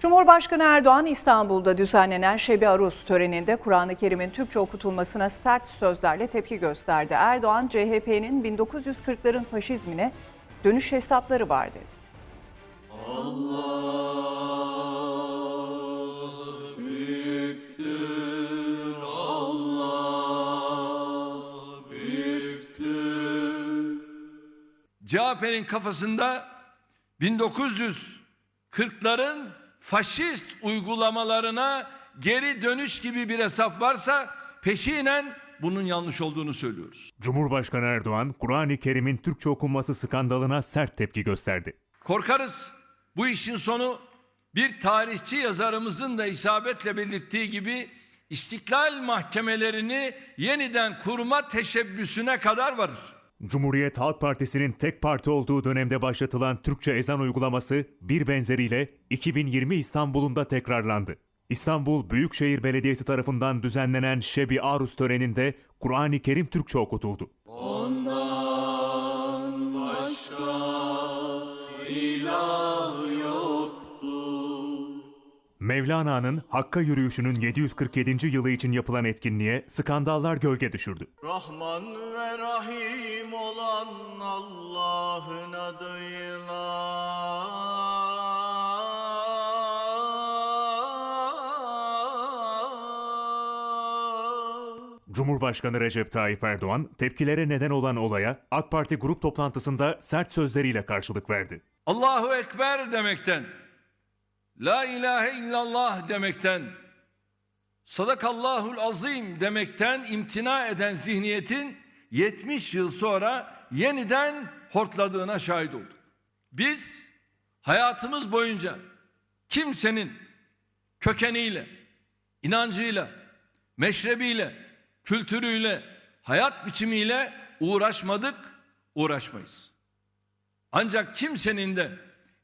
Cumhurbaşkanı Erdoğan İstanbul'da düzenlenen Şebi Aruz töreninde Kur'an-ı Kerim'in Türkçe okutulmasına sert sözlerle tepki gösterdi. Erdoğan, CHP'nin 1940'ların faşizmine dönüş hesapları var dedi. CHP'nin kafasında 1940'ların faşist uygulamalarına geri dönüş gibi bir hesap varsa peşinen bunun yanlış olduğunu söylüyoruz. Cumhurbaşkanı Erdoğan, Kur'an-ı Kerim'in Türkçe okunması skandalına sert tepki gösterdi. Korkarız bu işin sonu bir tarihçi yazarımızın da isabetle belirttiği gibi istiklal mahkemelerini yeniden kurma teşebbüsüne kadar varır. Cumhuriyet Halk Partisi'nin tek parti olduğu dönemde başlatılan Türkçe ezan uygulaması bir benzeriyle 2020 İstanbul'unda tekrarlandı. İstanbul Büyükşehir Belediyesi tarafından düzenlenen Şebi Aruz töreninde Kur'an-ı Kerim Türkçe okutuldu. Mevlana'nın Hakka yürüyüşünün 747. yılı için yapılan etkinliğe skandallar gölge düşürdü. Rahman ve Rahim olan Allah'ın adıyla Cumhurbaşkanı Recep Tayyip Erdoğan tepkilere neden olan olaya AK Parti grup toplantısında sert sözleriyle karşılık verdi. Allahu Ekber demekten, La ilahe illallah demekten, Sadakallahul azim demekten imtina eden zihniyetin 70 yıl sonra yeniden hortladığına şahit olduk. Biz hayatımız boyunca kimsenin kökeniyle, inancıyla, meşrebiyle, kültürüyle, hayat biçimiyle uğraşmadık, uğraşmayız. Ancak kimsenin de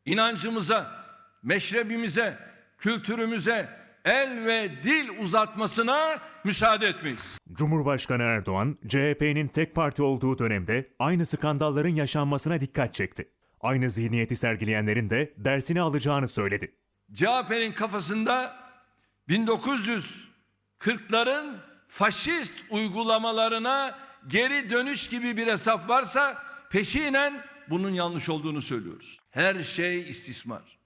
inancımıza, meşrebimize, kültürümüze el ve dil uzatmasına müsaade etmeyiz. Cumhurbaşkanı Erdoğan, CHP'nin tek parti olduğu dönemde aynı skandalların yaşanmasına dikkat çekti. Aynı zihniyeti sergileyenlerin de dersini alacağını söyledi. CHP'nin kafasında 1940'ların faşist uygulamalarına geri dönüş gibi bir hesap varsa peşinen bunun yanlış olduğunu söylüyoruz. Her şey istismar.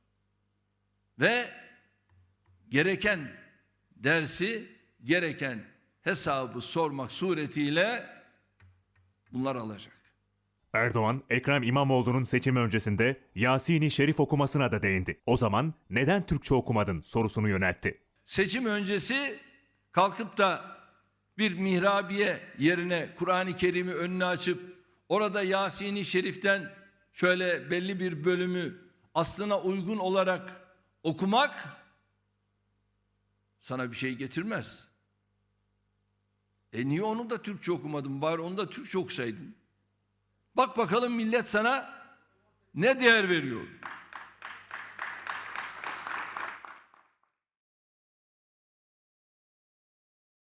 Ve gereken dersi, gereken hesabı sormak suretiyle bunlar alacak. Erdoğan, Ekrem İmamoğlu'nun seçim öncesinde Yasin-i Şerif okumasına da değindi. O zaman neden Türkçe okumadın sorusunu yöneltti. seçim öncesi kalkıp da bir mihrabiye yerine Kur'an-ı Kerim'i önüne açıp orada Yasin-i Şerif'ten şöyle belli bir bölümü aslına uygun olarak okumak sana bir şey getirmez. E niye onu da Türkçe okumadın? Bari onu da Türkçe okusaydın. Bak bakalım millet sana ne değer veriyor?